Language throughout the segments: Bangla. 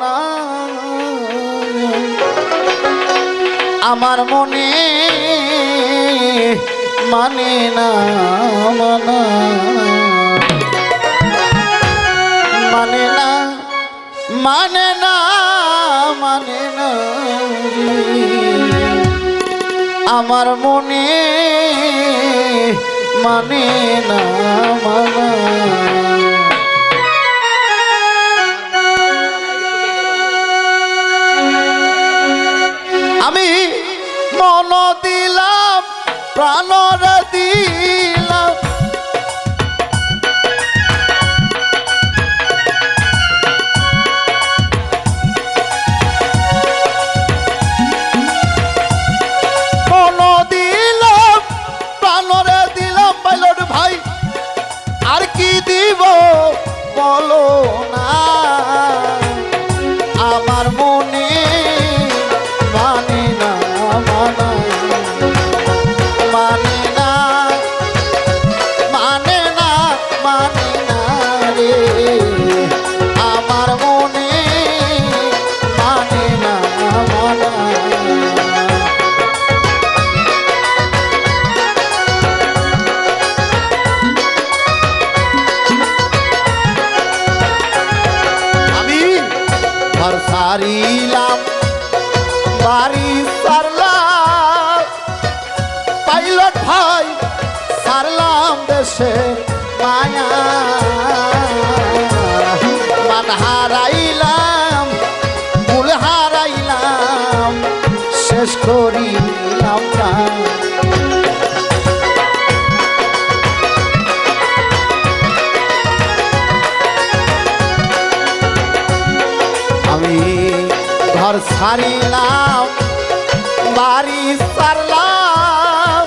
না। আমার মনে মানে না, মানা মানে না মানে না মানে না। আমার মনে মানে না, মানা প্রাণর দিলাম সারিলাম বাড়ি সারলাম পাইলট ভাই সারলাম দেশে মায়া। মান হারাইলাম ভুল হারাইলাম শেষ করিলাম ঘর সারিলাম বাড়ি সারলাম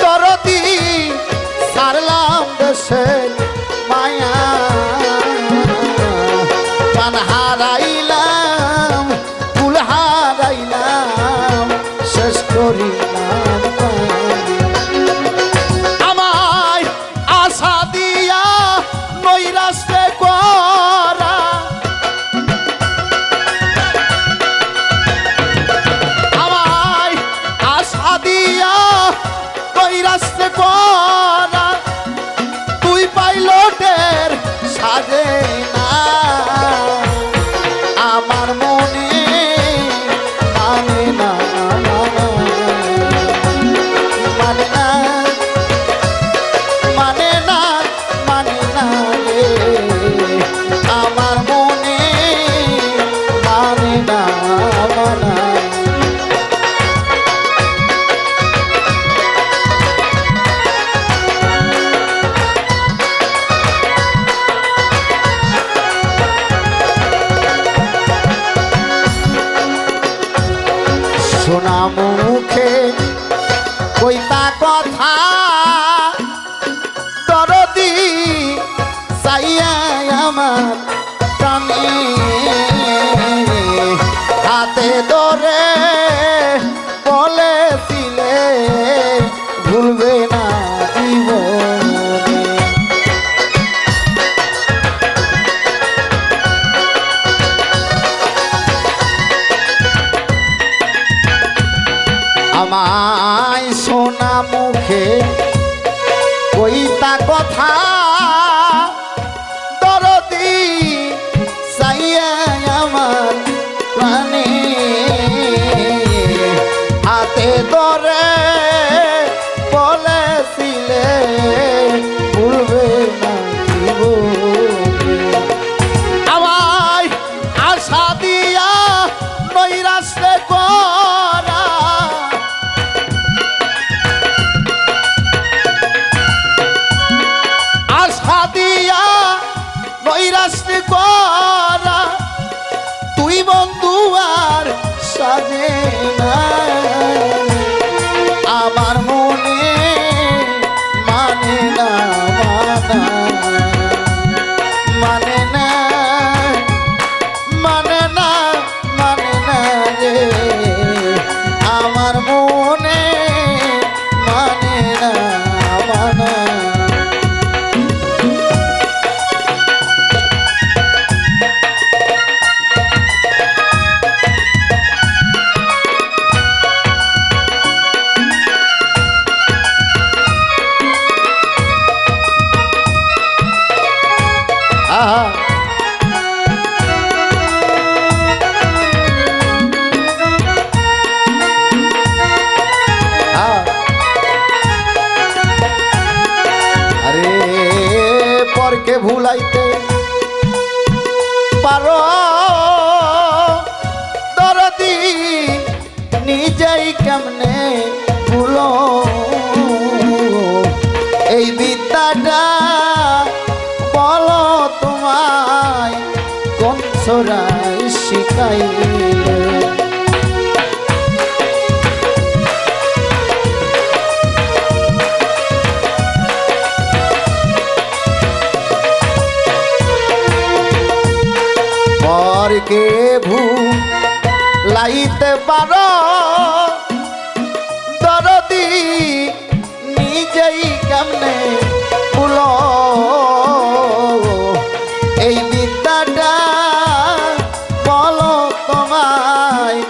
তরতি সারলাম দেশের মায়া। পর কথা। দরদি চাইয়া আমার আমায় সোনা মুখে কইতা কথা। দরদি সাইয়া হাতে ধরে। সাজে না। কেমনে ভুলো? এই বিদ্যাটা বলো তোমায় কোন সরাই শিখাই কে ভূ লাইতে পারো। কেমনে ভুলো এই বিদ্যাটা বলো তোমায়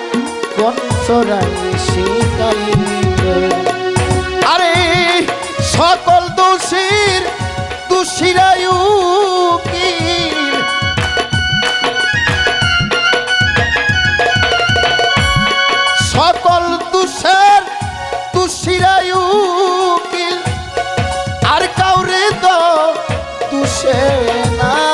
কোন সরাই শিকাই আরে সকল দোষীর দোষীরায়ু না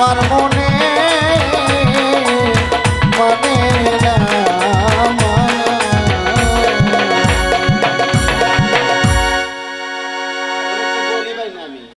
আমার মন